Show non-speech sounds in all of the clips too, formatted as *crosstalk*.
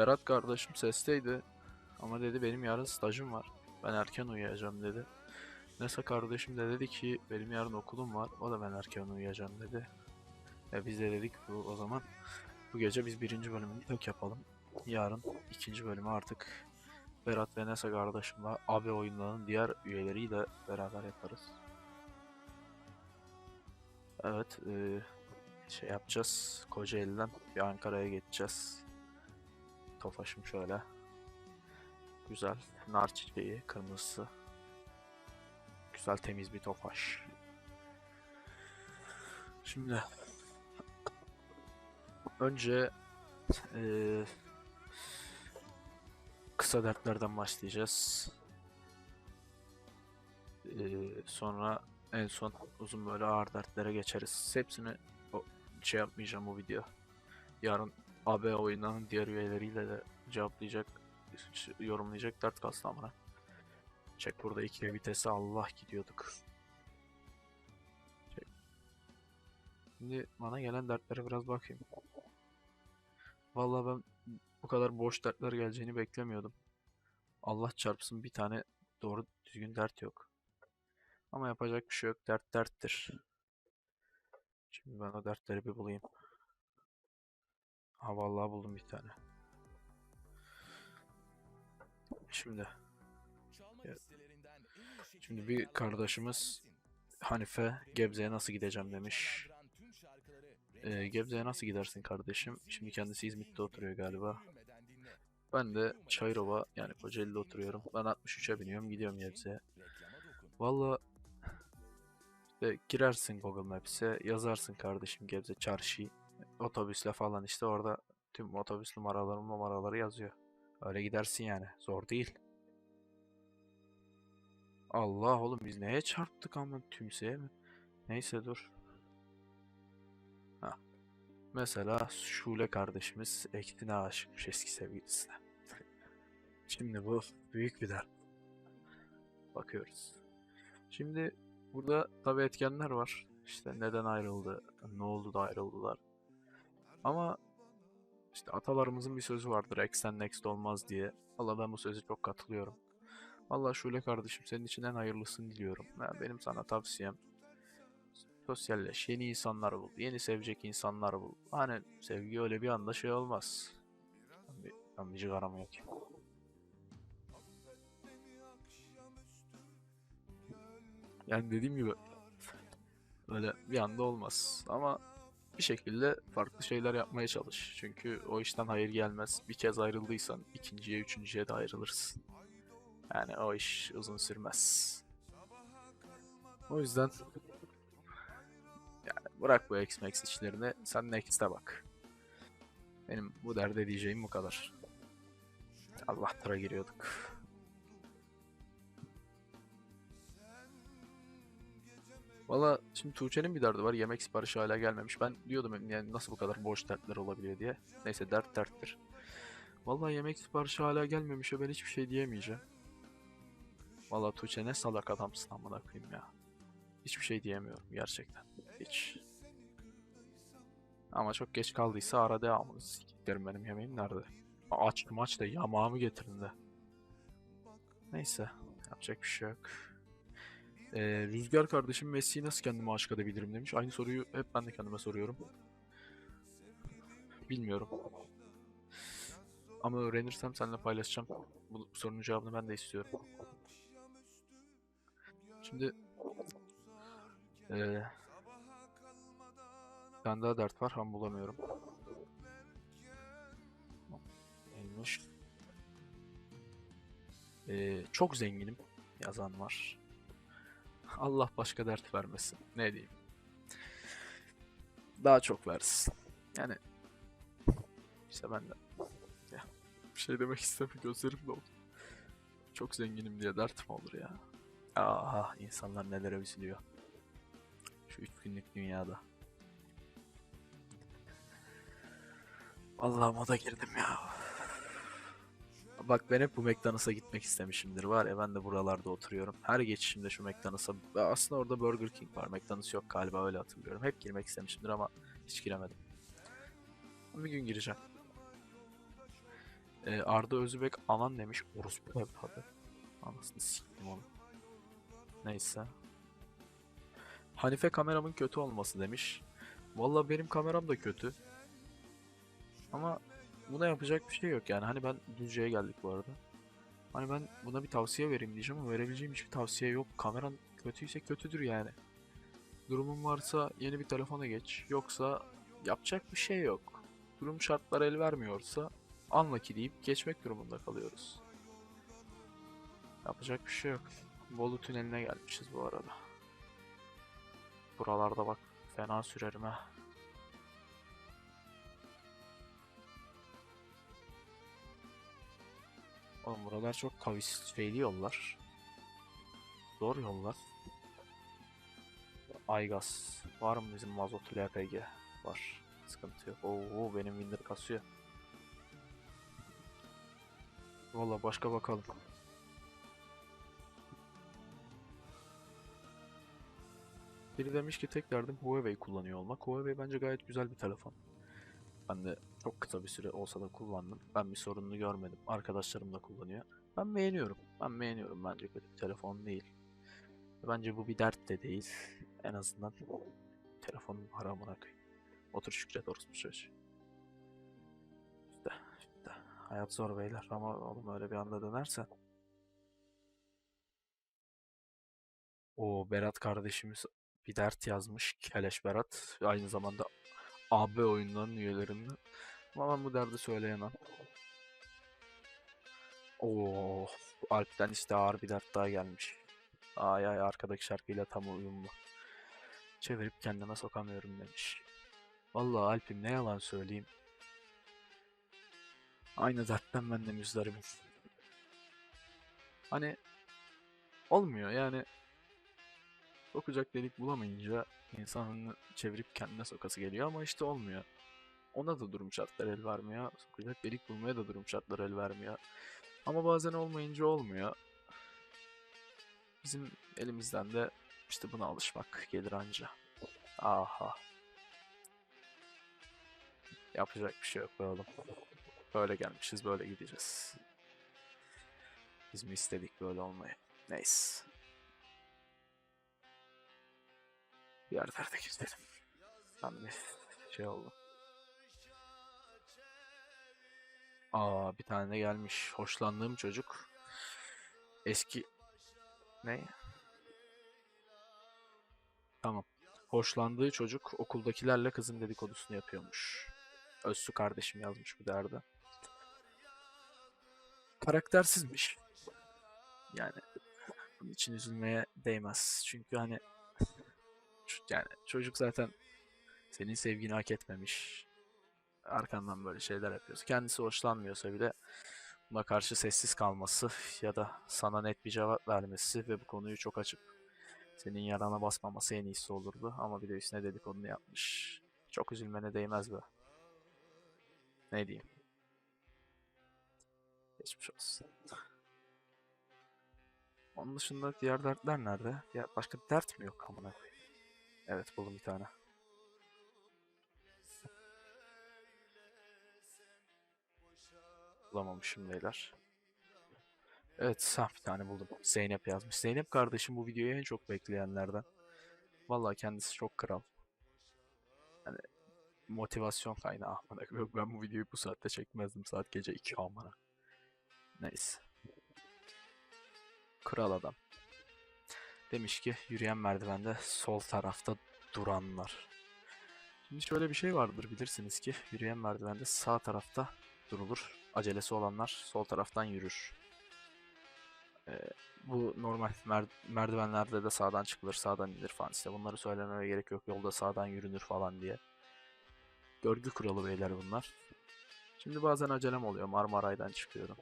Berat kardeşim sesteydi. Ama dedi benim yarın stajım var. Ben erken uyuyacağım dedi. Nesa kardeşim de dedi ki benim yarın okulum var. O da ben erken uyuyacağım dedi. E biz de dedik bu o zaman bu gece biz birinci bölümünü tek yapalım. Yarın ikinci bölümü artık Berat ve Nesa kardeşimle AB oyunlarının diğer üyeleriyle beraber yaparız. Evet, e, şey yapacağız. Kocaeli'den bir Ankara'ya geçeceğiz. Tofaşım şöyle. Güzel. Nar çiçeği, kırmızısı. Güzel temiz bir tofaş. Şimdi önce eee, kısa dertlerden başlayacağız. Eee, sonra en son uzun böyle ağır dertlere geçeriz. Hepsini o, şey yapmayacağım bu video. Yarın AB oyunlarının diğer üyeleriyle de cevaplayacak, yorumlayacak dert kastı amına. Çek burada iki vitesi Allah gidiyorduk. Çek. Şimdi bana gelen dertlere biraz bakayım. Vallahi ben bu kadar boş dertler geleceğini beklemiyordum. Allah çarpsın bir tane doğru düzgün dert yok. Ama yapacak bir şey yok. Dert derttir. Şimdi ben o dertleri bir bulayım. Ha vallahi buldum bir tane. Şimdi Şimdi bir kardeşimiz Hanife Gebze'ye nasıl gideceğim demiş. Ee, Gebze'ye nasıl gidersin kardeşim? Şimdi kendisi İzmit'te oturuyor galiba. Ben de Çayırova yani Kocaeli'de oturuyorum. Ben 63'e biniyorum gidiyorum Gebze'ye. Valla girersin Google Maps'e yazarsın kardeşim Gebze çarşı otobüsle falan işte orada tüm otobüs numaraları numaraları yazıyor. Öyle gidersin yani zor değil. Allah oğlum biz neye çarptık ama tümseye mi? Neyse dur. Ha. Mesela Şule kardeşimiz Ektin'e aşıkmış eski sevgilisine. *laughs* Şimdi bu büyük bir dert. Bakıyoruz. Şimdi burada tabii etkenler var. İşte neden ayrıldı, ne oldu da ayrıldılar. Ama işte atalarımızın bir sözü vardır. Ex'ten next olmaz diye. Valla ben bu söze çok katılıyorum. Valla Şule kardeşim senin için en hayırlısını diliyorum. Ya benim sana tavsiyem sosyalleş, yeni insanlar bul, yeni sevecek insanlar bul. Hani sevgi öyle bir anda şey olmaz. Ben bir, ben bir cigaramı yakayım. Yani dediğim gibi öyle bir anda olmaz. Ama bir şekilde farklı şeyler yapmaya çalış. Çünkü o işten hayır gelmez. Bir kez ayrıldıysan ikinciye, üçüncüye de ayrılırsın. Yani o iş uzun sürmez. O yüzden yani bırak bu X-Max işlerini. Sen Next'e bak. Benim bu derde diyeceğim bu kadar. Allah tıra giriyorduk. Valla şimdi Tuğçe'nin bir derdi var. Yemek siparişi hala gelmemiş. Ben diyordum yani nasıl bu kadar boş dertler olabiliyor diye. Neyse dert derttir. Valla yemek siparişi hala gelmemiş ben hiçbir şey diyemeyeceğim. Valla Tuğçe ne salak adamsın amına koyayım ya. Hiçbir şey diyemiyorum gerçekten. Hiç. Ama çok geç kaldıysa ara devamını siktiklerim benim yemeğim nerede? Aç maç da yamağımı getirin de. Neyse. Yapacak bir şey yok. Ee, Rüzgar kardeşim Messi'yi nasıl kendime aşık edebilirim demiş. Aynı soruyu hep ben de kendime soruyorum. Bilmiyorum. Ama öğrenirsem seninle paylaşacağım. Bu sorunun cevabını ben de istiyorum. Şimdi eee bir daha dert var ama bulamıyorum. Neymiş? Eee, çok zenginim yazan var. Allah başka dert vermesin. Ne diyeyim? Daha çok versin. Yani işte ben de ya, bir şey demek istemiyorum gözlerim doldu. Çok zenginim diye dert mi olur ya? Aha insanlar nelere üzülüyor. Şu üç günlük dünyada. Vallahi moda girdim ya. Bak ben hep bu McDonald's'a gitmek istemişimdir var ya ben de buralarda oturuyorum. Her geçişimde şu McDonald's'a aslında orada Burger King var. McDonald's yok galiba öyle hatırlıyorum. Hep girmek istemişimdir ama hiç giremedim. Bir gün gireceğim. Ee, Arda Özübek anan demiş. Orospu evladı. Anasını siktim onu. Neyse. Hanife kameramın kötü olması demiş. Vallahi benim kameram da kötü. Ama buna yapacak bir şey yok yani. Hani ben Düzce'ye geldik bu arada. Hani ben buna bir tavsiye vereyim diyeceğim ama verebileceğim hiçbir tavsiye yok. Kameran kötüyse kötüdür yani. Durumun varsa yeni bir telefona geç. Yoksa yapacak bir şey yok. Durum şartlar el vermiyorsa unlucky deyip geçmek durumunda kalıyoruz. Yapacak bir şey yok. Bolu tüneline gelmişiz bu arada. Buralarda bak fena sürerim ha. Oğlum buralar çok kavisli yollar. Zor yollar. Aygaz. Var mı bizim mazotlu LPG? Var. Sıkıntı yok. Oo benim Winder kasıyor. Valla başka bakalım. Biri demiş ki tek derdim Huawei kullanıyor olmak. Huawei bence gayet güzel bir telefon. Ben de çok kısa bir süre olsa da kullandım. Ben bir sorununu görmedim. Arkadaşlarım da kullanıyor. Ben beğeniyorum. Ben beğeniyorum. Bence kötü bir telefon değil. Bence bu bir dert de değil. En azından telefonun haramına koyayım. Otur Şükret orospu çocuğu. İşte, işte. Hayat zor beyler ama oğlum öyle bir anda dönersen. O Berat kardeşimiz bir dert yazmış. Keleş Berat. Aynı zamanda AB oyunlarının üyelerinden. Ama ben bu derdi söyleyemem. Oo, Alp'ten işte ağır bir dert daha gelmiş. Ay ay arkadaki şarkıyla tam uyumlu. Çevirip kendime sokamıyorum demiş. Vallahi Alp'im ne yalan söyleyeyim. Aynı dertten ben de müzdaribim. Hani olmuyor yani sokacak delik bulamayınca insanın çevirip kendine sokası geliyor ama işte olmuyor. Ona da durum şartlar el vermiyor. Sokacak delik bulmaya da durum şartlar el vermiyor. Ama bazen olmayınca olmuyor. Bizim elimizden de işte buna alışmak gelir anca. Aha. Yapacak bir şey yok be oğlum. Böyle gelmişiz, böyle gideceğiz. Biz mi istedik böyle olmayı? Neyse. Bir yerlerde gidelim. Ben bir şey oldu. Aa bir tane de gelmiş. Hoşlandığım çocuk. Eski... Ne? Tamam. Hoşlandığı çocuk okuldakilerle kızın dedikodusunu yapıyormuş. Özsü kardeşim yazmış bu derdi. Karaktersizmiş. Yani bunun için üzülmeye değmez. Çünkü hani yani çocuk zaten senin sevgini hak etmemiş. Arkandan böyle şeyler yapıyorsun. Kendisi hoşlanmıyorsa bile buna karşı sessiz kalması ya da sana net bir cevap vermesi ve bu konuyu çok açıp senin yarana basmaması en iyisi olurdu. Ama bir de üstüne dedikodunu yapmış. Çok üzülmene değmez be. Ne diyeyim? Geçmiş olsun. Onun dışında diğer dertler nerede? Ya başka dert mi yok amına koyayım? Evet buldum bir tane. Bulamamışım beyler. Evet ha, bir tane buldum. Zeynep yazmış. Zeynep kardeşim bu videoyu en çok bekleyenlerden. Vallahi kendisi çok kral. Yani motivasyon kaynağı amına koyayım. Ben bu videoyu bu saatte çekmezdim. Saat gece 2 amına. Neyse. Kral adam. Demiş ki yürüyen merdivende sol tarafta duranlar. Şimdi şöyle bir şey vardır bilirsiniz ki yürüyen merdivende sağ tarafta durulur. Acelesi olanlar sol taraftan yürür. Ee, bu normal mer- merdivenlerde de sağdan çıkılır, sağdan inilir falan işte. Bunları söylemeye gerek yok. Yolda sağdan yürünür falan diye. Görgü kuralı beyler bunlar. Şimdi bazen acelem oluyor. Marmaray'dan çıkıyorum.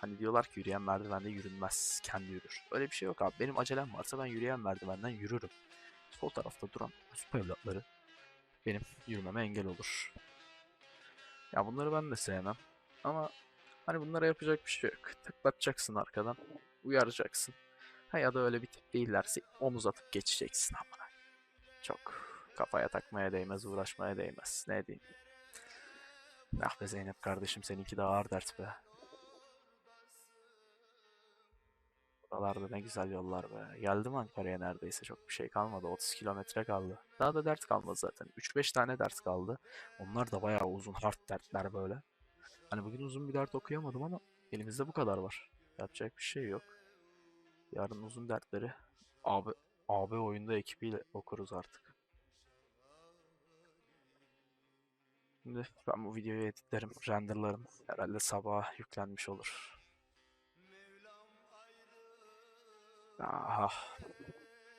Hani diyorlar ki yürüyen merdivende yürünmez. Kendi yürür. Öyle bir şey yok abi. Benim acelem varsa ben yürüyen merdivenden yürürüm. Sol tarafta duran süper evlatları benim yürümeme engel olur. Ya bunları ben de sevmem. Ama hani bunlara yapacak bir şey yok. Tıklatacaksın arkadan. Uyaracaksın. Ha ya da öyle bir tip değillerse omuz atıp geçeceksin amına. Çok kafaya takmaya değmez, uğraşmaya değmez. Ne diyeyim. Ah be Zeynep kardeşim seninki de ağır dert be. Buralarda ne güzel yollar be. Geldim Ankara'ya neredeyse çok bir şey kalmadı. 30 kilometre kaldı. Daha da dert kalmadı zaten. 3-5 tane dert kaldı. Onlar da bayağı uzun hard dertler böyle. Hani bugün uzun bir dert okuyamadım ama elimizde bu kadar var. Yapacak bir şey yok. Yarın uzun dertleri AB, AB oyunda ekibiyle okuruz artık. Şimdi ben bu videoyu editlerim, renderlarım. Herhalde sabaha yüklenmiş olur. Aha.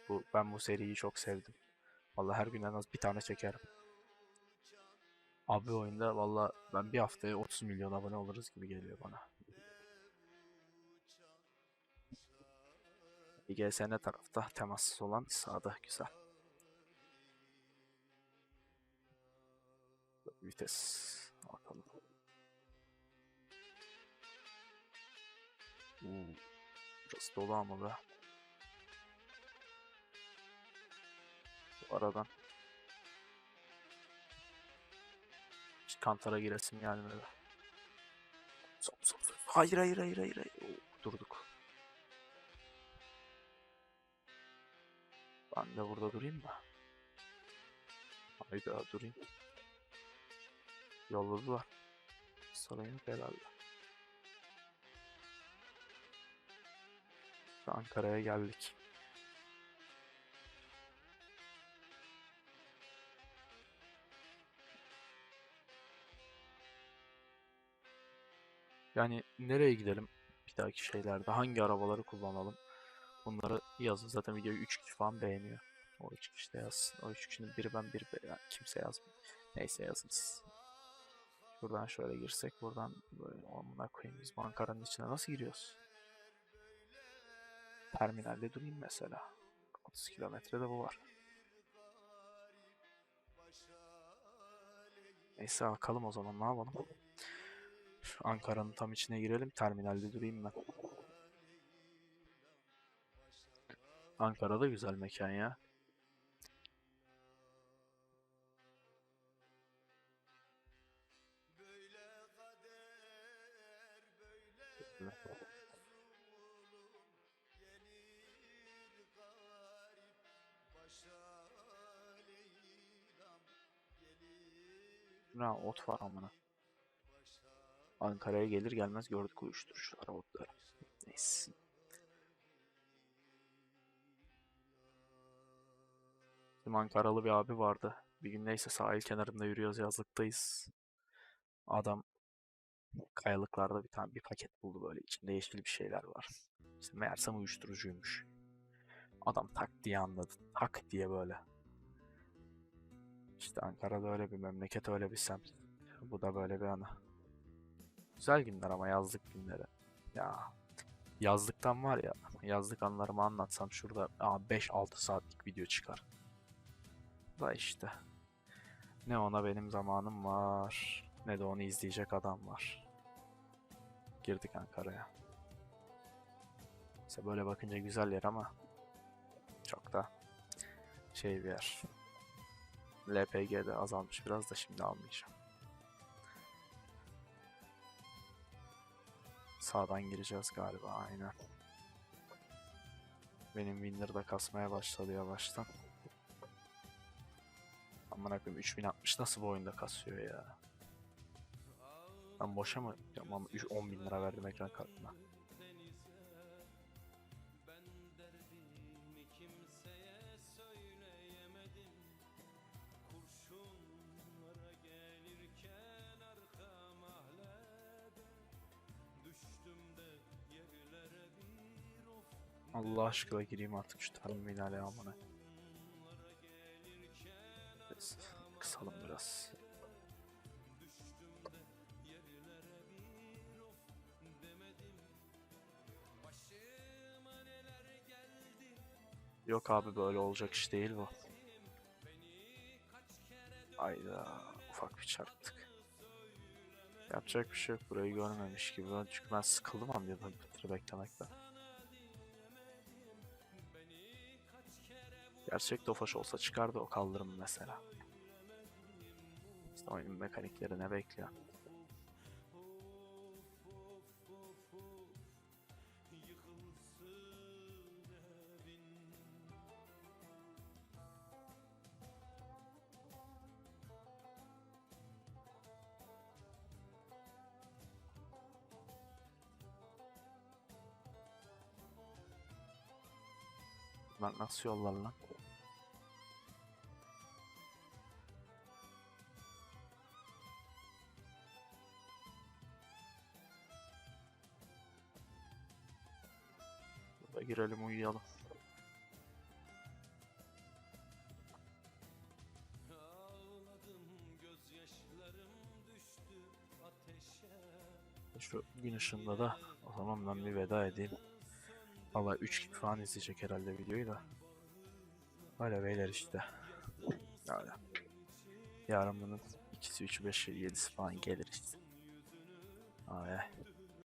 Bu, ben bu seriyi çok sevdim. Vallahi her gün en az bir tane çekerim. Abi oyunda valla ben bir haftaya 30 milyon abone oluruz gibi geliyor bana. İGSN tarafta temassız olan sağda güzel. Vites bakalım. Uuu, burası dolu ama be. Bu aradan kantara giresim gelmedi. Sop sop sop. Hayır hayır hayır hayır. hayır. Oo, durduk. Ben de burada durayım mı? Hayda durayım. Yolladılar. Yok herhalde. Ankara'ya geldik. Yani nereye gidelim bir dahaki şeylerde? Hangi arabaları kullanalım? Bunları yazın. Zaten videoyu 3 kişi falan beğeniyor. O 3 kişi de yazsın. O 3 kişinin biri ben biri be- yani kimse yazmıyor. Neyse yazın siz. Buradan şöyle girsek buradan böyle amına koyayım biz bu Ankara'nın içine nasıl giriyoruz? Terminalde durayım mesela. 30 kilometrede bu var. Neyse bakalım o zaman ne yapalım. Ankara'nın tam içine girelim. Terminalde durayım ben. Ankara'da güzel mekan ya. Ne ot var amına. Ankara'ya gelir gelmez gördük uyuşturucuları otları. Neyse. Bizim Ankaralı bir abi vardı. Bir gün neyse sahil kenarında yürüyoruz yazlıktayız. Adam kayalıklarda bir tane bir paket buldu böyle içinde yeşil bir şeyler var. İşte meğersem uyuşturucuymuş. Adam tak diye anladı. Tak diye böyle. İşte Ankara'da öyle bir memleket öyle bir semt. Bu da böyle bir ana. Güzel günler ama yazlık günleri. Ya yazlıktan var ya yazlık anılarımı anlatsam şurada 5-6 saatlik video çıkar. Da işte. Ne ona benim zamanım var ne de onu izleyecek adam var. Girdik Ankara'ya. İşte böyle bakınca güzel yer ama çok da şey bir yer. LPG'de azalmış biraz da şimdi almayacağım. Sağdan gireceğiz galiba aynen. Benim Winner da kasmaya başladı yavaştan. Aman koyayım 3060 nasıl bu oyunda kasıyor ya? Ben boşa mı? Tamam 10 bin lira verdim ekran kartına. Allah aşkına gireyim artık şu terminale amına. Biz kısalım biraz. Yok abi böyle olacak iş değil bu. Ayda ufak bir çarptık. Yapacak bir şey yok burayı görmemiş gibi. Çünkü ben sıkıldım abi tır beklemekten. Gerçek Tofaş olsa çıkardı o kaldırım mesela. İşte oyunun mekanikleri ne bekliyor? Lan nasıl yollar lan? Girelim uyuyalım. Şu gün ışığında da o zaman ben bir veda edeyim. Valla 3 kişi falan izleyecek herhalde videoyu da. Öyle beyler işte. Öyle. Yarın bunun ikisi, üçü, beşi, yedisi falan gelir işte. Ay.